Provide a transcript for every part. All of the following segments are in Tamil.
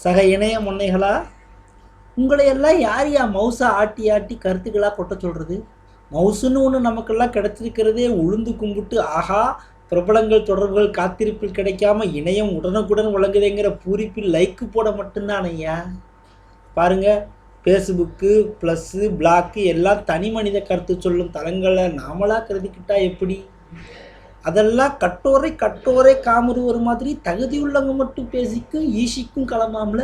சக இணைய முன்னைகளா? உங்களை எல்லாம் யார் யா மவுஸை ஆட்டி ஆட்டி கருத்துக்களாக கொட்ட சொல்கிறது மவுசுன்னு ஒன்று நமக்கெல்லாம் கிடச்சிருக்கிறதே உளுந்து கும்பிட்டு ஆஹா பிரபலங்கள் தொடர்புகள் காத்திருப்பில் கிடைக்காம இணையம் உடனுக்குடன் வழங்குதேங்கிற பூரிப்பில் லைக்கு போட மட்டும்தான் ஐயா பாருங்கள் ஃபேஸ்புக்கு ப்ளஸ்ஸு பிளாக்கு எல்லாம் தனி மனித கருத்து சொல்லும் தளங்களை நாமளாக கருதிக்கிட்டா எப்படி? அதெல்லாம் கட்டோரை கட்டோரை காமரு ஒரு மாதிரி தகுதி உள்ளவங்க மட்டும் பேசிக்கும் ஈஷிக்கும் கிளம்பாமல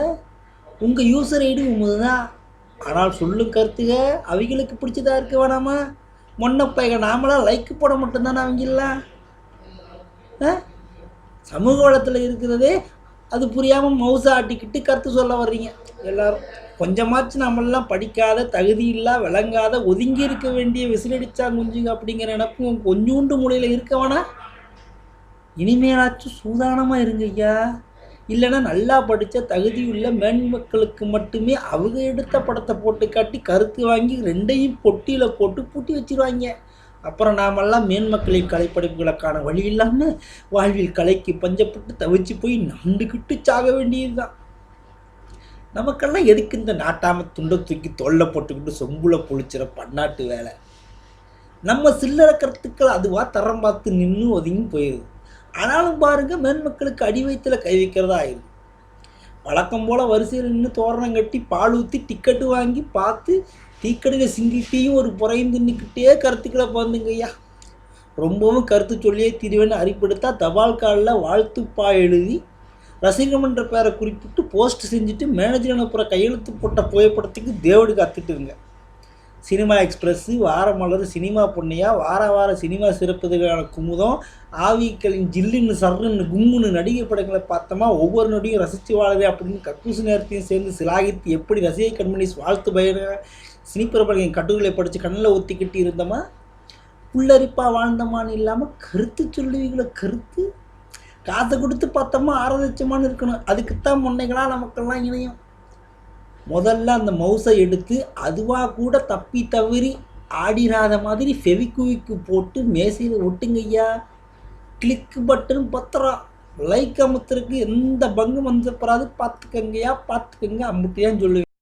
உங்கள் யூசர் ஐடி உமது தான் ஆனால் சொல்லும் கருத்துக அவங்களுக்கு பிடிச்சதா இருக்க வேணாமா? முன்னப்பைக நாமளாம் லைக்கு போட மட்டும்தானே அவங்கெல்லாம்? ஆ? சமூக வளத்தில் இருக்கிறதே அது புரியாமல் மவுசை ஆட்டிக்கிட்டு கருத்து சொல்ல வர்றீங்க. எல்லாரும் கொஞ்சமாச்சும் நம்மளாம் படிக்காத தகுதி இல்லா விளங்காத ஒதுங்கி இருக்க வேண்டிய விசிலடிச்சா குஞ்சுங்க அப்படிங்கிற நினப்பும் கொஞ்சூண்டு மூலையில் இருக்கவனா இனிமேலாச்சும் சூதானமாக இருங்க ஐயா. இல்லைன்னா நல்லா படித்த தகுதியுள்ள மேன்மக்களுக்கு மட்டுமே அவங்க எடுத்த படத்தை போட்டு காட்டி கருத்து வாங்கி ரெண்டையும் பொட்டியில் போட்டு பூட்டி வச்சிருவாங்க. அப்புறம் நாமெல்லாம் மேன்மக்களின் கலைப்படைப்புகளுக்கான வழி இல்லாமல் வாழ்வில் கலைக்கு பஞ்சப்பட்டு தவிச்சு போய் நண்டுக்கிட்டு சாக வேண்டியதுதான். நமக்கெல்லாம் எதுக்கு இந்த நாட்டாம துண்டை தூக்கி தொல்லை போட்டுக்கிட்டு சொம்புல பொழிச்சிற பன்னாட்டு வேலை? நம்ம சில்லற கருத்துக்கள் அதுவா தரம் பார்த்து நின்று ஒதுங்கி போயிடுது ஆனாலும் பாருங்க மேன்மக்களுக்கு அடி வயிற்றுல கை வைக்கிறதா ஆயிடுது. வழக்கம் போல் வரிசையில் நின்று தோரணம் கட்டி பால் ஊற்றி டிக்கெட்டு வாங்கி பார்த்து டீக்கடையில் சிங்கிட்டையும் ஒரு புறையும் தின்னுக்கிட்டே கருத்துக்களை பந்துங்க ஐயா. ரொம்பவும் கருத்து சொல்லியே தீருவேன்னு அறிப்படுத்தா தபால் காலில் வாழ்த்துப்பா எழுதி ரசிகர் மன்ற பேரை குறிப்பிட்டு போஸ்ட் செஞ்சுட்டு மேனேஜர் அனுப்புகிற கையெழுத்து போட்ட புகைப்படத்துக்கு தேவடு காத்துட்டுருங்க cinema express Varamalar cinema Ponnaiya வார வார சினிமா சிறப்புகளுக்கான குமுதம் ஆவிக்களின் ஜில்லுன்னு சர்ன்னு கும்முன்னு நடிகை படங்களை பார்த்தோமா ஒவ்வொரு நொடியும் ரசித்து வாழவே அப்படின்னு கக்கூசு நேரத்தையும் சேர்ந்து சிலாகித்து எப்படி ரசிகை கண்மணி வாழ்த்து பயிர சினிப்பிரபலங்களின் கட்டுரைகளை படித்து கண்ணில் ஒத்திக்கிட்டு இருந்தோமா? புல்லரிப்பாக வாழ்ந்தமான்னு இல்லாமல் கருத்து சொல்லுவீங்களோ கருத்து? காசை கொடுத்து பார்த்தோமா ஆராதிச்சமான்னு இருக்கணும். அதுக்குத்தான் முன்னைகளாக நமக்கெல்லாம் இணையும். முதல்ல அந்த மவுஸை எடுத்து அதுவாக கூட தப்பி தவறி ஆடிராத மாதிரி ஃபெவிக்குவிக்கு போட்டு மேசையில் ஒட்டுங்கய்யா கிளிக் பட்டன் பத்திரம் லைக் அமுத்துறதுக்கு எந்த பங்கும் வந்துப்படாது பார்த்துக்கங்கய்யா பார்த்துக்கங்க அம்புட்டியான்னு சொல்லுவேன்